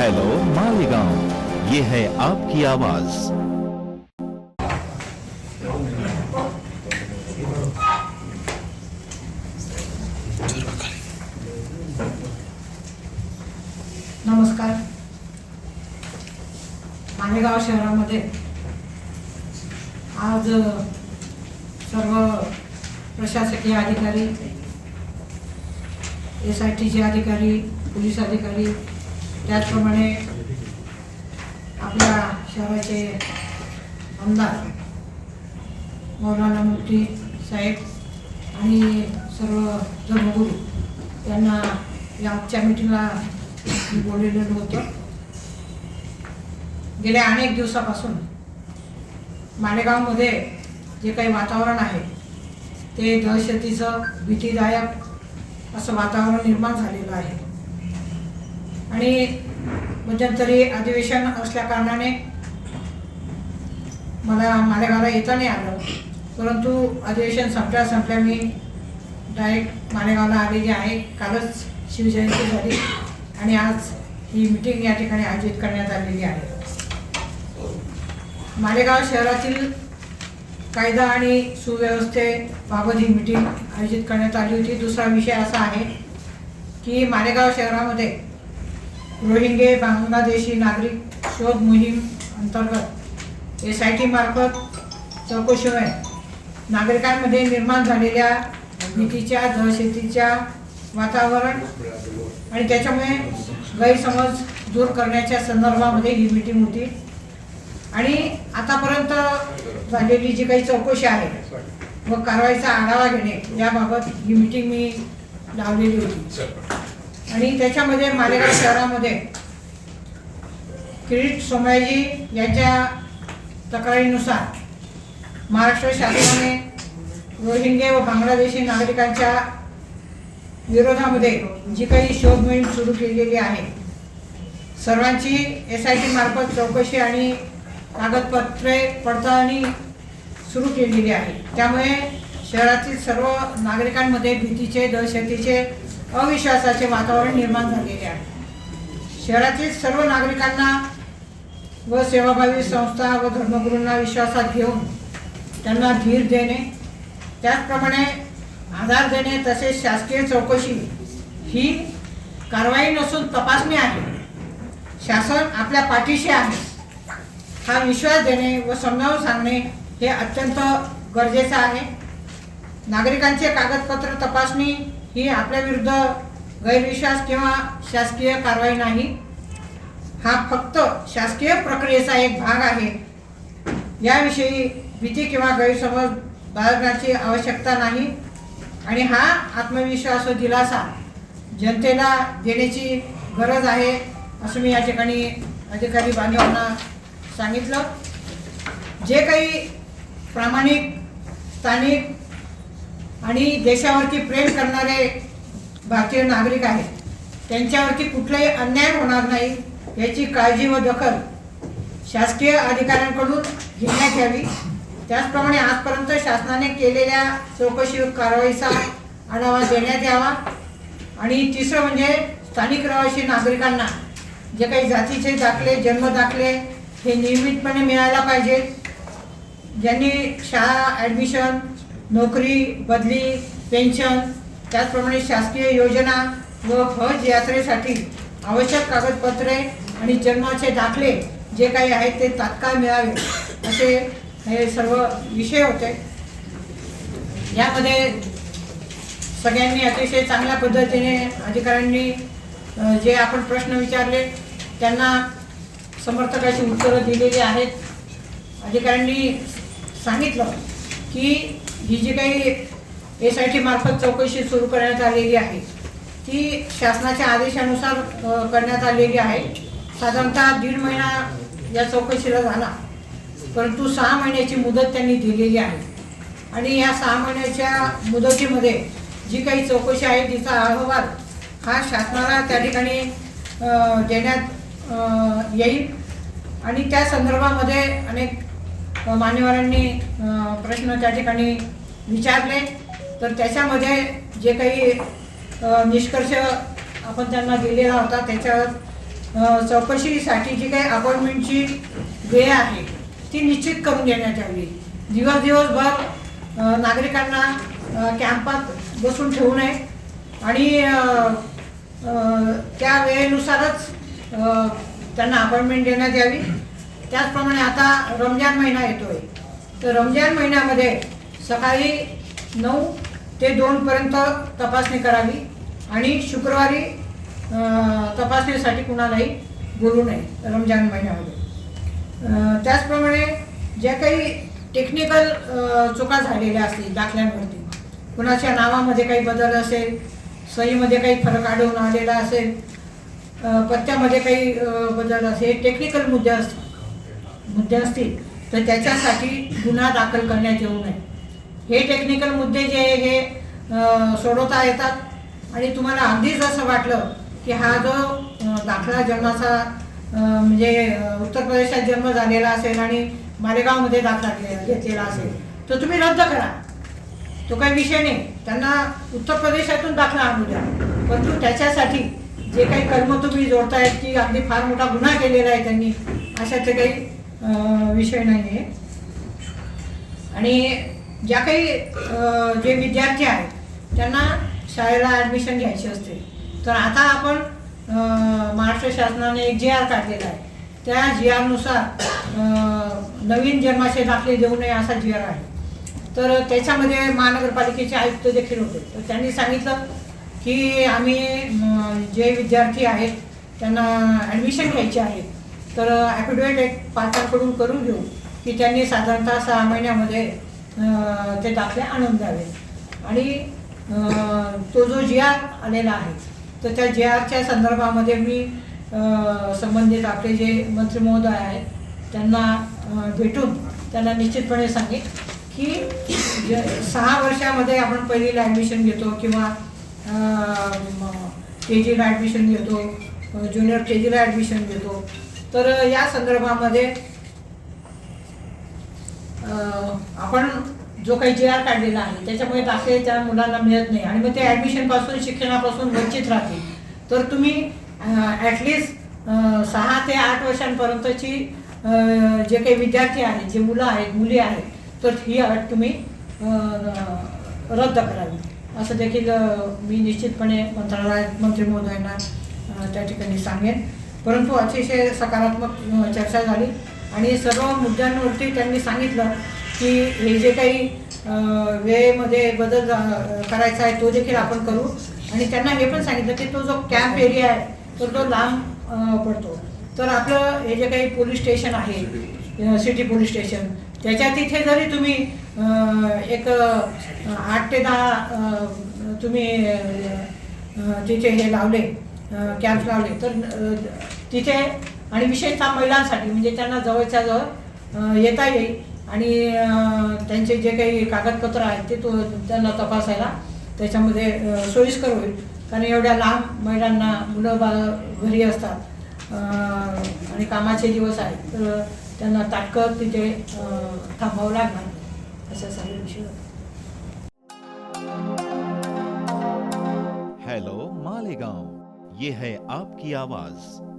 Hello Malegaon ये है आपकी आवाज़। नमस्कार। मालेगाव शहरामध्ये आज सर्व प्रशासकीय अधिकारी एस आय टीचे अधिकारी, पोलीस अधिकारी त्याचप्रमाणे आपल्या शहराचे आमदार मौलाना मुफ्ती साहेब आणि सर्व धर्मगुरू त्यांना या आजच्या मिटिंगला बोललेलं होतं गेल्या अनेक दिवसापासून मालेगावमध्ये जे काही वातावरण आहे ते दहशतीचं भीतीदायक असं वातावरण निर्माण झालेलं आहे. आणि मध्यंतरी अधिवेशन असल्या कारणाने मला मालेगावला येता नाही आलं. परंतु अधिवेशन संपल्या संपल्या मी डायरेक्ट मालेगावला आलेली आहे कालच शिवजयंती झाली आणि आज ही मिटिंग या ठिकाणी आयोजित करण्यात आलेली आहे. मालेगाव शहरातील कायदा आणि सुव्यवस्थेबाबत ही मिटिंग आयोजित करण्यात आली होती. दुसरा विषय असा आहे की मालेगाव शहरामध्ये रोहिंगे बांगलादेशी नागरिक शोध मोहीम अंतर्गत एस आय टी मार्फत चौकशीमुळे नागरिकांमध्ये निर्माण झालेल्या भीतीच्या दहशतीच्या वातावरण आणि त्याच्यामुळे गैरसमज दूर करण्याच्या संदर्भामध्ये ही मीटिंग होती. आणि आतापर्यंत झालेली जी काही चौकशी आहे व कारवाईचा आढावा घेणे याबाबत ही मीटिंग मी लावलेली होती. आणि त्याच्यामध्ये मालेगाव शहरामध्ये किरीट सोमयाजी यांच्या तक्रारीनुसार महाराष्ट्र शासनाने रोहिंगे व बांगलादेशी नागरिकांच्या विरोधामध्ये जी काही शोध मोहीम सुरू केलेली आहे सर्वांची एस आय टी मार्फत चौकशी आणि कागदपत्रे पडताळणी सुरू केलेली आहे. त्यामुळे शहरातील सर्व नागरिकांमध्ये भीतीचे दहशतीचे अविश्वासाचे वातावरण निर्माण झालेले आहे. शहरातील सर्व नागरिकांना व सेवाभावी संस्था व धर्मगुरूंना विश्वासात घेऊन त्यांना धीर देणे त्याचप्रमाणे आधार देणे तसेच शासकीय चौकशी ही कारवाई नसून तपासणी आहे. शासन आपल्या पाठीशी आहे. हा विश्वास देणे व समजावून सांगणे हे अत्यंत गरजेचं आहे. नागरिकांचे कागदपत्र तपासणी ही आपल्या विरुद्ध गैरविश्वास किंवा शासकीय कारवाई नाही. हा फक्त शासकीय प्रक्रियेचा एक भाग आहे. याविषयी भीती किंवा गैरसमज बाळगण्याची आवश्यकता नाही आणि हा आत्मविश्वास व दिलासा जनतेला देण्याची गरज आहे असं मी या ठिकाणी अधिकारी बांधवांना सांगितलं. जे काही प्रामाणिक स्थानिक आणि देशावरती प्रेम करणारे भारतीय नागरिक आहेत. त्यांच्यावरती कुठलाही अन्याय होणार नाही याची काळजी व दखल शासकीय अधिकाऱ्यांकडून घेण्यात यावी. त्याचप्रमाणे आजपर्यंत शासनाने केलेल्या चौकशी व कारवाईचा आढावा देण्यात यावा. आणि तिसरं म्हणजे स्थानिक रहिवासी नागरिकांना जे काही जातीचे दाखले जन्म दाखले हे नियमितपणे मिळायला पाहिजेत ज्यांनी शाळा ॲडमिशन नोकरी बदली पेन्शन त्याचप्रमाणे शासकीय योजना व हज यात्रेसाठी आवश्यक कागदपत्रे आणि जन्माचे दाखले जे काही आहेत ते तात्काळ मिळावे असे हे सर्व विषय होते. यामध्ये सगळ्यांनी अतिशय चांगल्या पद्धतीने अधिकाऱ्यांनी जे आपण प्रश्न विचारले त्यांना समर्थकाची उत्तरं दिलेली आहेत. अधिकाऱ्यांनी सांगितलं की ही जी काही एस आय टी मार्फत चौकशी सुरू करण्यात आलेली आहे ती शासनाच्या आदेशानुसार करण्यात आलेली आहे. साधारणतः दीड महिना या चौकशीला झाला परंतु सहा महिन्याची मुदत त्यांनी दिलेली आहे. आणि या सहा महिन्याच्या मुदतीमध्ये जी काही चौकशी आहे तिचा अहवाल हा शासनाला त्या ठिकाणी देण्यात येईल. आणि त्या संदर्भामध्ये अनेक मान्यवरांनी प्रश्न त्या ठिकाणी विचारले तर त्याच्यामध्ये जे काही निष्कर्ष आपण त्यांना दिलेला होता त्याच्यावर चौकशीसाठी जी काही अपॉइंटमेंटची वेळ आहे ती निश्चित करून देण्यात यावी. दिवस दिवसभर नागरिकांना कॅम्पात बसून ठेवू नये आणि त्या वेळेनुसारच त्यांना अपॉइंटमेंट देण्यात यावी. त्याचप्रमाणे आता रमजान महिना येतो आहे तर रमजान महिन्यामध्ये सकाळी नऊ ते दोनपर्यंत तपासणी करावी आणि शुक्रवारी तपासणीसाठी कुणालाही बोलू नये रमजान महिन्यामध्ये. त्याचप्रमाणे ज्या काही टेक्निकल चुका झालेल्या असतील दाखल्यांवरती कुणाच्या नावामध्ये काही बदल असेल सहीमध्ये काही फरक आढळून आलेला असेल पत्त्यामध्ये काही बदल असेल टेक्निकल मुद्दे असतील. मुद्दे असतील तर त्याच्यासाठी गुन्हा दाखल करण्यात येऊ नये. हे टेक्निकल मुद्दे जे आहे हे सोडवता येतात. आणि तुम्हाला अगदीच असं वाटलं की हा जो दाखला जन्माचा म्हणजे उत्तर प्रदेशात जन्म झालेला असेल आणि मालेगावमध्ये दाखला घेतलेला असेल तर तुम्ही रद्द करा. तो काही विषय नाही. त्यांना उत्तर प्रदेशातून दाखला आणू द्या. परंतु त्याच्यासाठी जे काही कर्म तुम्ही जोडतायत की अगदी फार मोठा गुन्हा केलेला आहे त्यांनी अशाचे काही विषय नाही आहे आणि ज्या काही जे विद्यार्थी आहेत त्यांना शाळेला ॲडमिशन घ्यायची असते. तर आता आपण महाराष्ट्र शासनाने एक जी आर काढलेला आहे. त्या जी आरनुसार नवीन जन्माचे दाखले देऊ नये असा जी आर आहे. तर त्याच्यामध्ये महानगरपालिकेचे आयुक्त देखील होते. तर त्यांनी सांगितलं की आम्ही जे विद्यार्थी आहेत त्यांना ॲडमिशन घ्यायचे आहे. तर ॲफिडेविट एक पालकांकडून करून घेऊ की त्यांनी साधारणतः सहा महिन्यामध्ये ते दाखले आणून द्यावे. आणि तो जो जी आर आलेला आहे तर त्या जी आरच्या संदर्भामध्ये मी संबंधित आपले जे मंत्री महोदय आहेत त्यांना भेटून त्यांना निश्चितपणे सांगेन की सहा वर्षामध्ये आपण पहिलीला ॲडमिशन घेतो किंवा के जीला ॲडमिशन घेतो ज्युनियर के जीला ॲडमिशन घेतो. तर या संदर्भामध्ये आपण जो काही जी आर काढलेला आहे त्याच्यामुळे दाखले त्या मुलांना मिळत नाही. आणि मग ते ॲडमिशनपासून शिक्षणापासून वंचित राहतील. तर तुम्ही ॲटलिस्ट सहा ते आठ वर्षांपर्यंतची जे काही विद्यार्थी आहेत जे मुलं आहेत मुली आहेत तर ही अट तुम्ही रद्द करावी. असं देखील मी निश्चितपणे मंत्रालयात मंत्री महोदयांना त्या ठिकाणी सांगेन. परंतु अतिशय सकारात्मक चर्चा झाली. आणि सर्व मुद्द्यांवरती त्यांनी सांगितलं की हे जे काही वेळेमध्ये बदल करायचा आहे तो देखील आपण करू. आणि त्यांना हे पण सांगितलं की तो जो कॅम्प एरिया आहे तर तो लांब पडतो. तर आपलं हे जे काही पोलीस स्टेशन आहे सिटी पोलीस स्टेशन त्याच्या तिथे जरी तुम्ही एक आठ ते दहा तुम्ही तिथे हे लावले कॅम्प लावले तर तिथे आणि विशेषतः महिलांसाठी म्हणजे त्यांना जवळच्या जवळ येता येईल. आणि त्यांचे जे काही कागदपत्र आहेत ते तो त्यांना तपासायला त्याच्यामध्ये सोयीस्कर होईल. कारण एवढ्या लांब महिलांना मुलं बाळ घरी असतात. आणि कामाचे दिवस आहेत. तर त्यांना ताटकळ तिथे थांबावं लागणार. असं सगळे विषय हॅलो मालेगाव ये है आपकी आवाज.